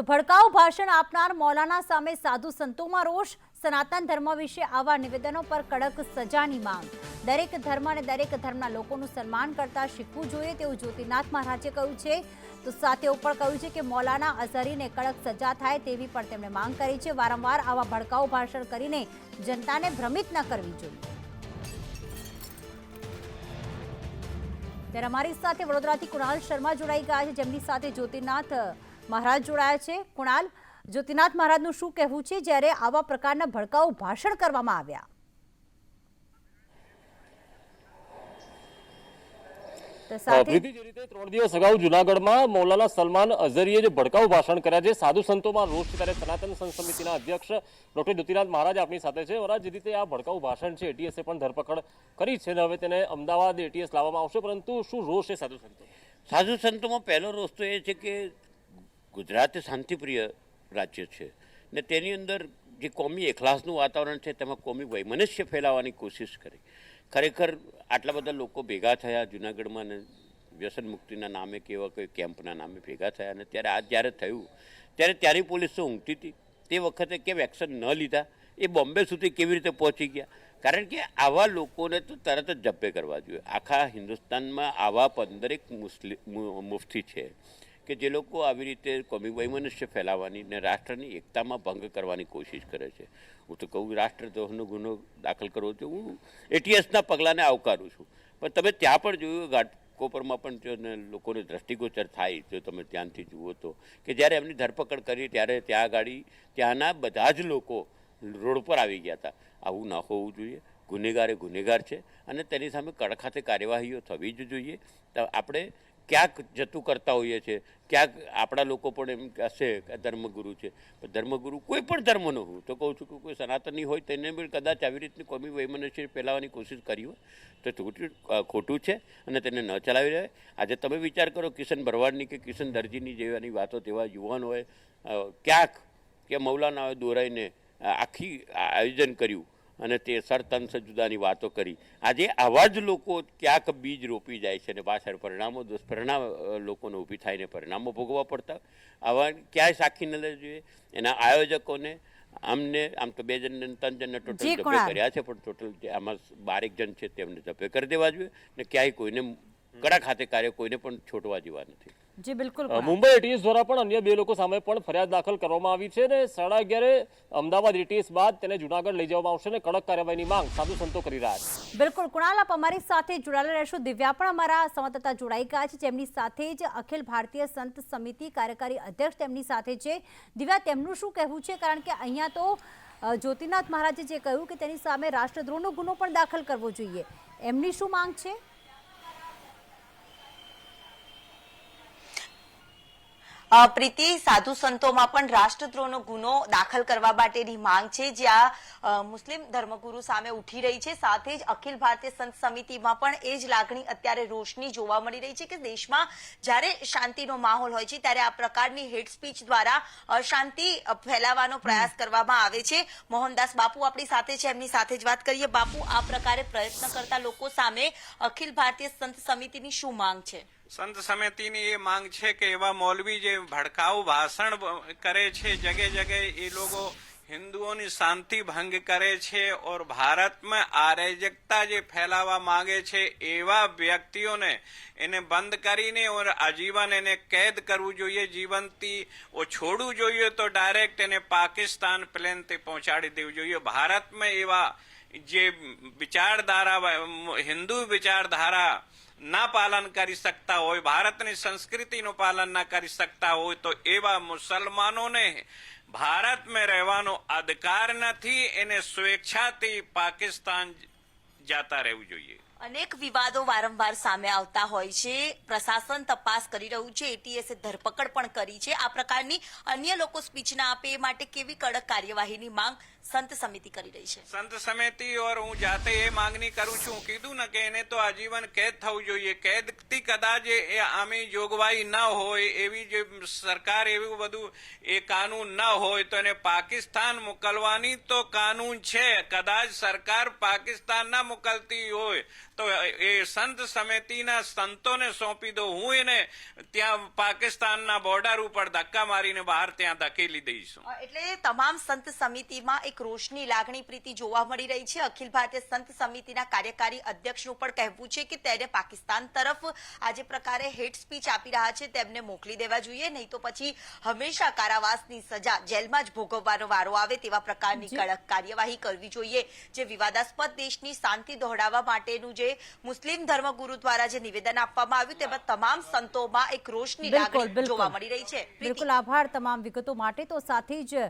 તો ભડકાઉ ભાષણ આપનાર મૌલાના સામે સાધુ સંતોમાં રોષ, સનાતન ધર્મ વિશે આવા નિવેદનો પર કડક સજાની માંગ. દરેક ધર્મ અને દરેક ધર્મના લોકોનું સન્માન કરતા શીખવું જોઈએ તેવું જ્યોતિનાથ મહારાજે કહ્યું છે. તો સાથે ઉપર કહ્યું છે કે મૌલાના અઝહરીને કડક સજા થાય તેવી પણ તેમણે માંગ કરી છે. વારંવાર આવા ભડકાઉ ભાષણ કરીને જનતાને ભ્રમિત ન કરવી જોઈએ. ત્યારે અમારી સાથે વડોદરાથી કુણાલ શર્મા જોડાઈ ગયા છે. જેમની સાથે જ્યોતિનાથ મહારાજ જોડાયા છે. કુણાલ જ્યોતિનાથ મહારાજનું શું કહેવું છે? જ્યારે આવા પ્રકારના ભડકાઉ ભાષણ કરવામાં આવ્યા. પ્રીતિ જે રીતે ત્રણ દિવસ અગાઉ જુનાગઢમાં મૌલાના સલમાન અઝહરીએ જે ભડકાઉ ભાષણ કર્યા છે સાધુ સંતોમાં રોષ ત્યારે સનાતન સંત સમિતિના અધ્યક્ષ ડોક્ટર જ્યોતિનાથ મહારાજ આપણી સાથે છે. વરાજ જે રીતે આ ભડકાઉ ભાષણ છે એટીએસે પણ ધરપકડ કરી છે અને હવે તેને અમદાવાદ એટીએસ લાવવામાં આવશે. પરંતુ શું રોષ છે સાધુ સંતો સાધુ સંતોમાં પહેલો રોષ તો એ છે કે ગુજરાત શાંતિપ્રિય રાજ્ય છે. ને તેની અંદર જે કોમી એખલાસનું વાતાવરણ છે, તેમાં કોમી વૈમનસ્ય ફેલાવવાની કોશિશ કરી. ખરેખર આટલા બધા લોકો ભેગા થયા જુનાગઢમાં ને વ્યસન મુક્તિના નામે કે એવા કોઈ કેમ્પના નામે ભેગા થયા અને ત્યારે આ જ્યારે થયું, ત્યારે ત્યારે પોલીસ તો ઊંઘતી હતી. તે વખતે કેમ એક્શન ન લીધા, એ બોમ્બે સુધી કેવી રીતે પહોંચી ગયા? કારણ કે આવા લોકોને તો તરત જ જબ્બે કરવા જોઈએ. આખા હિન્દુસ્તાનમાં આવા પંદરેક મુસ્લિમ મુફ્તી છે. કે જે લોકો આવી રીતે કોમી વૈમનસ્ય ફેલાવવાની ને રાષ્ટ્રની એકતામાં ભંગ કરવાની કોશિશ કરે છે. હું તો કહું, રાષ્ટ્રદ્રોહનો ગુનો દાખલ કરવો છે. હું એટીએસના પગલાંને આવકારું છું. પણ તમે ત્યાં પણ જોયું, ઘાટકોપરમાં પણ જો લોકોને દ્રષ્ટિગોચર થાય, જો તમે ત્યાંથી જુઓ તો, કે જ્યારે એમની ધરપકડ કરી ત્યારે ત્યાં ગાડી, ત્યાંના બધા જ લોકો રોડ પર આવી ગયા હતા. આવું ન હોવું જોઈએ. ગુનેગાર એ ગુનેગાર છે અને તેની સામે કડખાતે કાર્યવાહીઓ થવી જ જોઈએ. તો આપણે ક્યાંક જતું કરતા હોઈએ છીએ. ક્યાંક આપણા લોકો પણ એમ કહેશે કે ધર્મગુરુ છે. પણ ધર્મગુરુ કોઈ પણ ધર્મનો હું તો કહું છું કે કોઈ સનાતની હોય તેને બી કદાચ આવી રીતની કોમી વૈમનસ્ય ફેલાવવાની કોશિશ કરી હોય તો ખોટું છે અને તેને ન ચલાવી રહે. આજે તમે વિચાર કરો કિશન ભરવાડની કે કિશન દરજીની જેવાની વાતો તેવા યુવાનોએ ક્યાંક કે મૌલાનાએ દોરાઈને આખી આયોજન કર્યું. અને તે સરતંસ જુદાની વાતો કરી. આજે આવા જ લોકો ક્યાંક બીજ રોપી જાય છે અને પાછળ પરિણામો દુષ્પરિણામ લોકોને ઊભી થાય ને પરિણામો ભોગવવા પડતા. આવા ક્યાંય સાખી ન લેવી જોઈએ. એના આયોજકોને આમને આમ તો બે જણને ને ત્રણ જણને ટોટલ જબ્બે કર્યા છે પણ ટોટલ જે આમાં બારેક જણ છે તેમને જબ્બે કરી દેવા જોઈએ. ને ક્યાંય કોઈને કડા ખાતે કાર્ય કોઈને પણ છોડવા જેવા નથી. જી બિલકુલ મુંબઈ એટીએસ દ્વારા પણ અન્ય બે લોકો સામે પણ ફરિયાદ દાખલ કરવામાં આવી છે અને સાડા અગિયારે અમદાવાદ એટીએસ બાદ તેને જુનાગઢ લઈ જવામાં આવશે અને કડક કાર્યવાહીની માંગ સાધુ સંતો કરી રહ્યા છે. બિલકુલ. કુણાલ આપ અમારી સાથે જોડાયેલા રહેશો. દિવ્યા પણ અમારા સંવાદદાતા જોડાઈ ગયા છે. જેમની સાથે જ અખિલ ભારતીય સંત સમિતિ કાર્યકારી અધ્યક્ષ તેમની સાથે છે. દિવ્યા તેમનું શું કહેવું છે? કારણ કે અહીંયા તો જ્યોતિનાથ મહારાજે જે કહ્યું કે તેની સામે રાષ્ટ્રદ્રોહનો ગુનો પણ દાખલ કરવો જોઈએ. એમની શું માંગ છે? પ્રીતિ સાધુ સંતોમાં પણ રાષ્ટ્રદ્રોહનો ગુનો દાખલ કરવા માટેની માંગ છે જ્યાં મુસ્લિમ ધર્મગુરુ સામે ઉઠી રહી છે. સાથે જ અખિલ ભારતીય સંત સમિતિમાં પણ એ જ લાગણી અત્યારે રોશની જોવા મળી રહી છે કે દેશમાં જ્યારે શાંતિનો માહોલ હોય છે ત્યારે આ પ્રકારની હેડ સ્પીચ દ્વારા અશાંતિ ફેલાવવાનો પ્રયાસ કરવામાં આવે છે. મોહનદાસ બાપુ આપણી સાથે છે એમની સાથે જ વાત કરીએ. બાપુ આ પ્રકારે પ્રયત્ન કરતા લોકો સામે અખિલ ભારતીય સંત સમિતિની શું માંગ છે? સંત સમિતિની એ માંગ છે કે એવા મૌલવી જે ભડકાઉ ભાષણ કરે છે, જગે જગે એ લોકો હિન્દુઓની શાંતિ ભંગ કરે છે ઓર ભારતમાં અરાજકતા જે ફેલાવા માંગે છે એવા વ્યક્તિઓને એને બંધ કરીને ઓર આજીવન એને કેદ કરવું જોઈએ જીવનથી ઓ છોડવું જોઈએ તો ડાયરેક્ટ એને પાકિસ્તાન પ્લેનથી પહોંચાડી દેવું જોઈએ. ભારતમાં એવા જે વિચારધારા હિન્દુ વિચારધારા ના પાલન કરી શકતા હોય, ભારતની સંસ્કૃતિનું પાલન ના કરી શકતા હોય, તો એવા મુસલમાનોને ભારતમાં રહેવાનો અધિકાર નથી, એને સ્વેચ્છાથી પાકિસ્તાન જાતા રહેવું જોઈએ. અનેક વિવાદો વારંવાર સામે આવતા હોય છે. પ્રશાસન તપાસ કરી રહ્યું છે. એટીએસે ધરપકડ પણ કરી છે. આ પ્રકારની અન્ય લોકો સ્પીચ ના આપે એ માટે કેવી કડક કાર્યવાહીની માંગ સંત સમિતિ કરી રહી છે? સંત સમિતિ ઓર હું જાતે એ માંગણી કરું છું. કીધું ને કે એને તો આજીવન કેદ થવું જોઈએ. કેદથી કદાચ એ આમી જોગવાઈ ન હોય, એવી જે સરકાર એવું બધું એ કાનૂન ન હોય, તો એને પાકિસ્તાન મોકલવાની તો કાનૂન છે. કદાચ સરકાર પાકિસ્તાન ના મોકલતી હોય તો એ સંત સમિતિના સંતોને સોંપી દો. હું એને ત્યાં પાકિસ્તાનના બોર્ડર ઉપર ધક્કા મારીને બહાર ત્યાં ધકેલી દઈશું. એટલે તમામ સંત સમિતિમાં એક રોષની લાગણી પ્રીતિ જોવા મળી રહી છે. અખિલ ભારતીય સંત સમિતિના કાર્યકારી અધ્યક્ષનું પણ કહેવું છે કે તેને પાકિસ્તાન તરફ આ જે પ્રકારે હેટ સ્પીચ આપી રહ્યા છે. તેમને મોકલી દેવા જોઈએ. નહીં તો પછી હંમેશા કારાવાસની સજા જેલમાં જ ભોગવવાનો વારો આવે તેવા પ્રકારની કડક કાર્યવાહી કરવી જોઈએ. જે વિવાદાસ્પદ દેશની શાંતિ દોહડાવવા માટેનું જે મુસ્લિમ ધર્મગુરુ દ્વારા જે નિવેદન આપવામાં આવ્યું તેમાં તમામ સંતોમાં એક રોષની બિલકુલ લાગણી જોવા મળી રહી છે. બિલકુલ આભાર તમામ વિગતો માટે. તો સાથે જ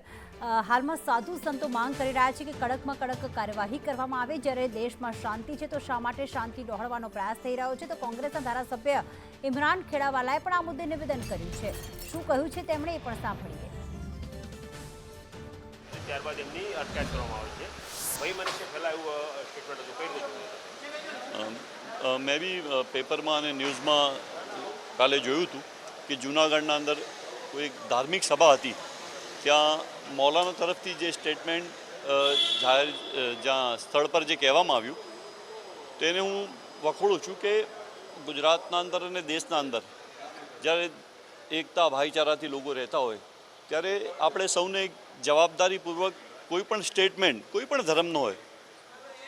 હાલમાં સાધુ સંતો માંગ કરી રહ્યા છે કે કડકમાં કડક કાર્યવાહી કરવામાં આવે. જ્યારે દેશમાં શાંતિ છે તો શા માટે શાંતિ ડહોળવાનો પ્રયાસ થઈ રહ્યો છે? તો કોંગ્રેસના ધારાસભ્ય ઇમરાન ખેડાવાલાએ પણ આ મુદ્દે નિવેદન કર્યું છે. શું કહ્યું છે તેમણે એ પણ સાંભળીએ. ત્યારબાદ એમની અટકાયત કરવામાં આવે છે. વહી પહેલાં એવું સ્ટેટમેન્ટ હતું કહી અ, મેં બી પેપરમાં અને ન્યૂઝમાં કાલે જોયું હતું કે જૂનાગઢના અંદર કોઈ એક ધાર્મિક સભા હતી. ત્યાં મૌલાના તરફથી જે સ્ટેટમેન્ટ જાહેર જ્યાં સ્થળ પર જે કહેવામાં આવ્યું, તેને હું વખોડું છું કે ગુજરાતના અંદર અને દેશના અંદર જ્યારે એકતા ભાઈચારાથી લોકો રહેતા હોય, ત્યારે આપણે સૌને જવાબદારીપૂર્વક કોઈ પણ સ્ટેટમેન્ટ, કોઈ પણ ધર્મનો હોય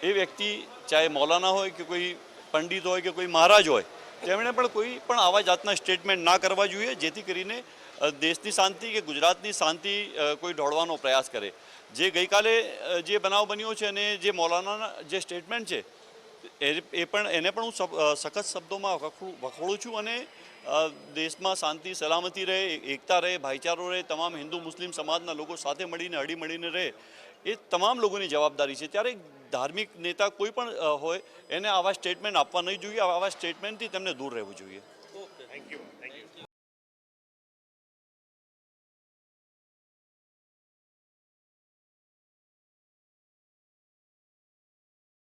એ વ્યક્તિ, ચાહે મૌલાના હોય કે કોઈ પંડિત હોય કે કોઈ મહારાજ હોય, તેમણે પણ કોઈ પણ આવા જાતના સ્ટેટમેન્ટ ના કરવા જોઈએ, જેથી કરીને દેશની શાંતિ કે ગુજરાતની શાંતિ કોઈ ઢોળવાનો પ્રયાસ કરે. જે ગઈકાલે જે બનાવ બન્યો છે અને જે મૌલાનાના જે સ્ટેટમેન્ટ છે, એ પણ, એને પણ હું સખત શબ્દોમાં વખોડું છું અને દેશમાં શાંતિ, સલામતી રહે, એકતા રહે, ભાઈચારો રહે, તમામ હિન્દુ મુસ્લિમ સમાજના લોકો સાથે મળીને, હળી મળીને રહે. એ તમામ લોકોની જવાબદારી છે. ત્યારે ધાર્મિક નેતા કોઈ પણ હોય, એને આવા સ્ટેટમેન્ટ આપવા નહીં જોઈએ. આવા સ્ટેટમેન્ટથી તેમને દૂર રહેવું જોઈએ. ઓકે. Thank you